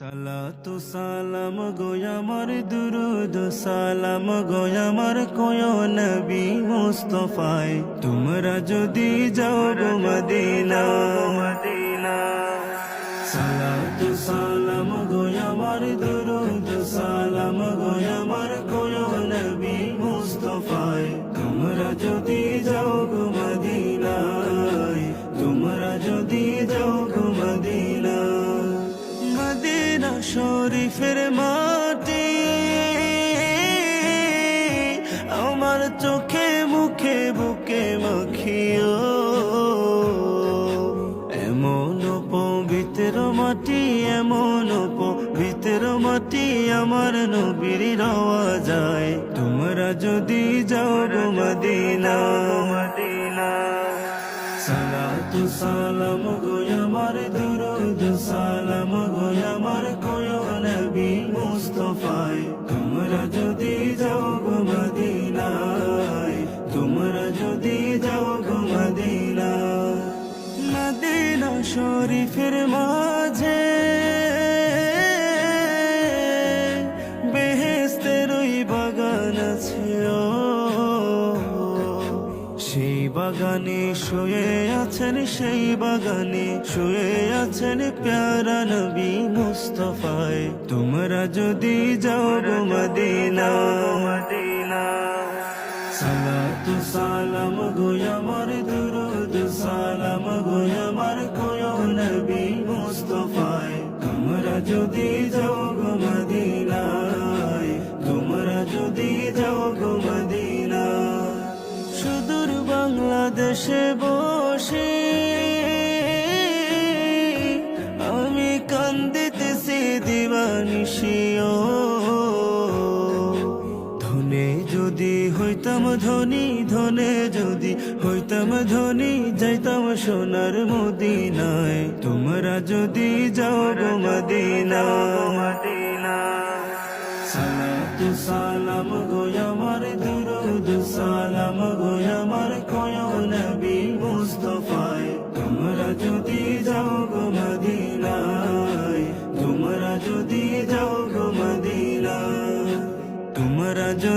সালাতু সালাম গোয়ামার দুরুদ সালাম গোয়ামার কোয় নবী মুস্তফায়। তোমরা যদি যাও মদিনা মদিনা শরীফের মাটি। আমার চোখে, মুখে, বুকে মাখিও। এমন পবিত্র মাটি, এমন পবিত্র মাটি আমার নবীর রওয়া যায়। তোমরা যদি যাও মদিনা। সালাম গোয়ামার দরুদ, সালাম গোয়ামার কোয় নবী মুস্তফায়। তোমরা যদি যাও গো মদিনায়, তোমরা যদি যাও গো মদিনা মদিনা শরীফের মাঝে বাগানে শুয়ে আছেন সেই বাগানে, শুয়ে আছেন প্যারা নবী মুস্তফায়। তোমরা যদি যাও গো মদিনা। সালাম গোয়ামার দুরুদ, সালাম গোয়ামার বাংলাদেশে বসে আমি কান্দিতেছি দিবানিশিও ধনে যদি হইতাম ধনী, ধনে যদি হইতাম ধনী, যাইতাম সোনার মদিনায়। তোমরা যদি যাও গো মদিনা সালাম গোয়ামার দুরুদ, সালাম গোয়ামার